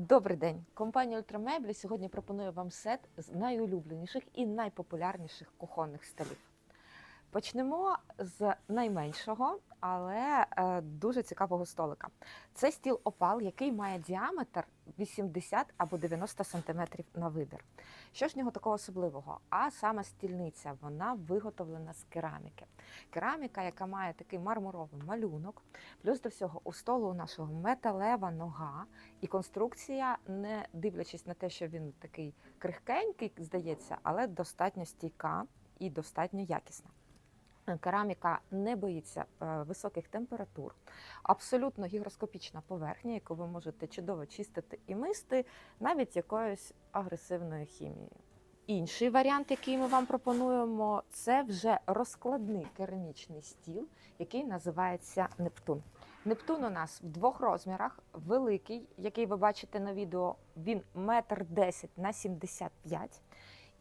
Добрий день! Компанія Ультрамеблі сьогодні пропонує вам сет з найулюбленіших і найпопулярніших кухонних столів. Почнемо з найменшого, але е, дуже цікавого столика. Це стіл опал, який має діаметр 80 або 90 см на вибір. Що ж в нього такого особливого? А саме стільниця, вона виготовлена з кераміки. Кераміка, яка має такий мармуровий малюнок, плюс до всього у столу у нашого металева нога, і конструкція, не дивлячись на те, що він такий крихкенький, здається, але достатньо стійка і достатньо якісна. Кераміка не боїться е, високих температур, абсолютно гігроскопічна поверхня, яку ви можете чудово чистити і мисти, навіть якоюсь агресивною хімією. Інший варіант, який ми вам пропонуємо, це вже розкладний керамічний стіл, який називається Нептун. Нептун у нас в двох розмірах: великий, який ви бачите на відео, він метр десять на 75,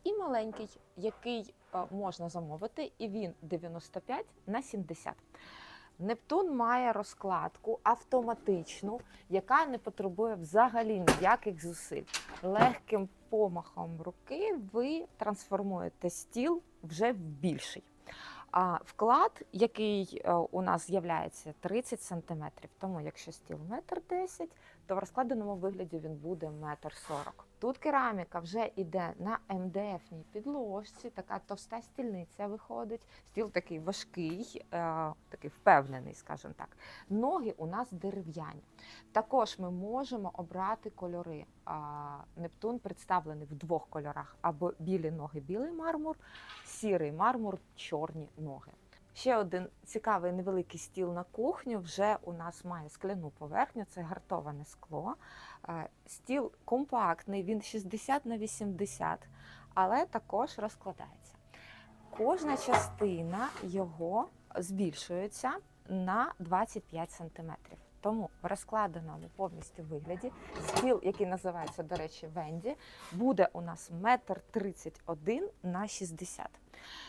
і маленький, який е, можна замовити, і він 95 на 70. Нептун має розкладку автоматичну, яка не потребує взагалі ніяких зусиль. Легким помахом руки ви трансформуєте стіл вже в більший. А вклад, який е, у нас з'являється 30 см, тому якщо стіл метр 10, то в розкладеному вигляді він буде метр 40. Тут кераміка вже йде на МДФній підложці, така товста стільниця виходить. Стіл такий важкий, е, такий впевнений, скажімо так. Ноги у нас дерев'яні. Також ми можемо обрати кольори. Нептун представлений в двох кольорах: або білі ноги, білий мармур, сірий мармур, чорні ноги. Ще один цікавий невеликий стіл на кухню. Вже у нас має скляну поверхню, це гартоване скло. Е, Стіл компактний, він 60 на 80, але також розкладається. Кожна частина його збільшується на 25 см. Тому в розкладеному повністю вигляді стіл, який називається, до речі, Венді, буде у нас метр 31 на 60. А,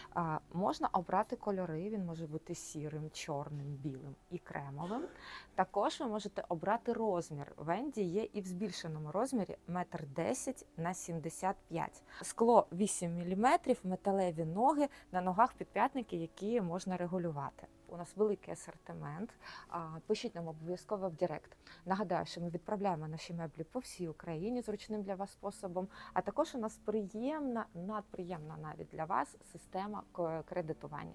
можна обрати кольори, він може бути сірим, чорним, білим і кремовим. Також ви можете обрати розмір. Венді є і в збільшеному розмірі 1,10 на 75. Скло 8 мм, металеві ноги, на ногах підп'ятники, які можна регулювати. У нас великий асортимент. Пишіть нам обов'язково в Директ. Нагадаю, що ми відправляємо наші меблі по всій Україні зручним для вас способом. А також у нас приємна, надприємна навіть для вас система кредитування.